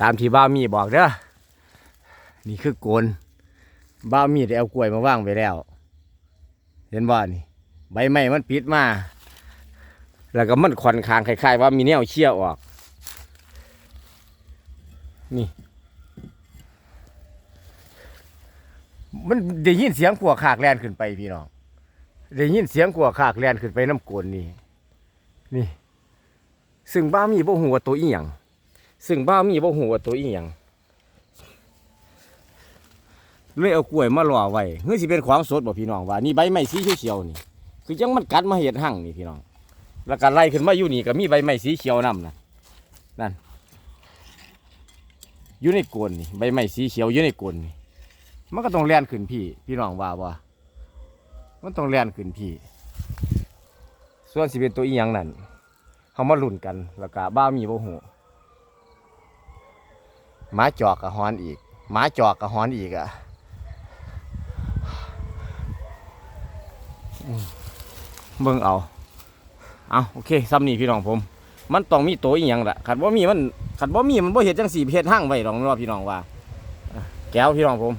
ตามที่บ้ามีบอกเด้อนี่คือโกนบ้ามีได้เอากล้วยมาว่างไว้แล้ว เห็นบ่นี่ ใบไม้มันปิดมา แล้วก็มันควันคางคล้ายๆว่ามีแนวเชี่ยออก นี่ มันได้ยินเสียงขัวขากแลนขึ้นไปพี่น้องได้ยินเสียงขัวขากแลนขึ้นไปน้ำโกนนี่นี่ ซึ่งบ้ามีบ่หัวตัวอีหยัง ซึ่งบ้ามีบ่หัวาตัวอีหยังเลยเอากล้วยมาหล่อไว้เฮ้ยสิเป็นของสดบ่พี่น้องว่านี่ใบไม้สีเขียวๆนี่ คือจังมันกัดมาเห็ดหั่งนี่พี่น้อง แล้วก็ไล่ขึ้นมาอยู่นี่ก็มีใบไม้สีเขียวนํนะนั่นอยู่ในโกนนี่ใบไม้สีเขียวอยู่ในโกนนี่มันก็ต้องแล่นขึ้นพี่ พี่น้องว่าว่ามันต้องแล่นขึ้นพี่ ส่วนสิเป็นตัวอีหยังนั่นเขามาลุ้นกันแล้วก็บ้ามีบ่หู หมาจอกกับฮอนอีกหมาจอกกับฮอนอีกอะอืมเบิ่งเอาเอาโอเคซ้ำนี่พี่น้องผม มันต้องมีโตอีหยังละขัดบ่มีมันขัดบ่มีมันบ่เห็ดจังสี่เฮ็ดห้างไว้หรอกพี่น้องว่าอะแก้วพี่น้องผม